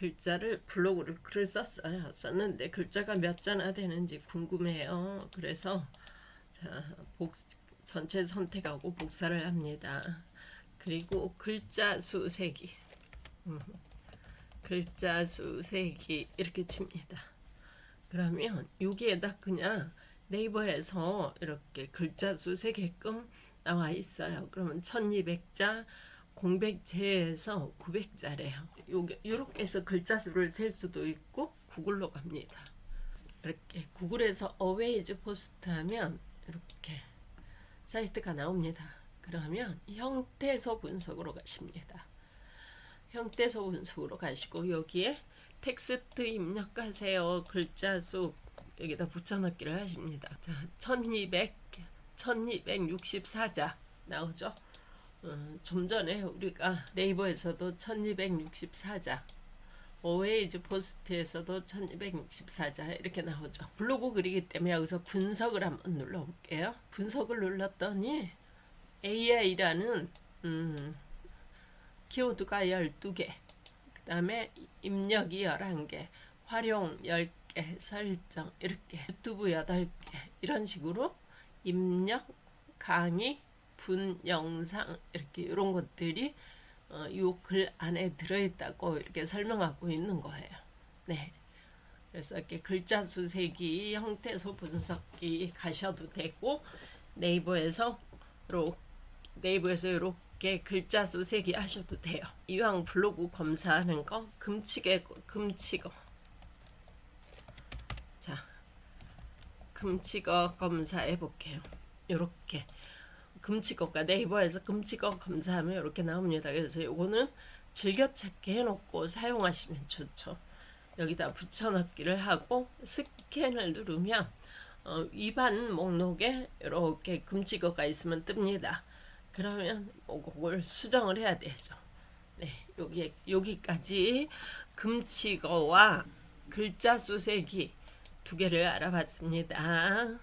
글자를 블로그를 글을 썼어요. 썼는데 글자가 몇 자나 되는지 궁금해요. 그래서 자, 복 전체 선택하고 복사를 합니다. 그리고 글자 수 세기. 음, 글자 수 세기 이렇게 칩니다. 그러면 여기에다 그냥 네이버에서 이렇게 글자 수 세개끔 나와 있어요. 그러면 1200자 공백 제에서 900자래요. 요게 요렇게 해서 글자 수를 셀 수도 있고 구글로 갑니다. 이렇게 구글에서 어웨이즈 포스트 하면 이렇게 사이트가 나옵니다. 그러면 형태소 분석으로 가십니다. 형태소 분석으로 가시고 여기에 텍스트 입력하세요. 글자 수 여기다 붙여넣기를 하십니다. 자, 1200 1264자 나오죠? 음, 좀 전에 우리가 네이버에서도 1264자 어웨이즈 포스트에서도 1264자 이렇게 나오죠. 블로그 글이기 때문에 여기서 분석을 한번 눌러볼게요. 분석을 눌렀더니 AI라는 음, 키워드가 12개 그 다음에 입력이 11개 활용 10개 설정 이렇게 유튜브 8개 이런 식으로 입력 강의 분 영상 이렇게 이런 것들이 어, 이글 안에 들어있다고 이렇게 설명하고 있는 거예요. 네. 그래서 이렇게 글자 수 세기, 형태소 분석기 가셔도 되고 네이버에서 로 네이버에서 이렇게 글자 수 세기 하셔도 돼요. 이왕 블로그 검사하는 거 금치개 금치거. 자, 금치거 검사해 볼게요. 이렇게 금치거가 네이버에서 금치거 검사하면 이렇게 나옵니다. 그래서 요거는 즐겨찾기 해놓고 사용하시면 좋죠. 여기다 붙여넣기를 하고 스캔을 누르면 어, 위반 목록에 이렇게 금치거가 있으면 뜹니다. 그러면 뭐 그걸 수정을 해야 되죠. 네, 여기 여기까지 금치거와 글자 수세기 두 개를 알아봤습니다.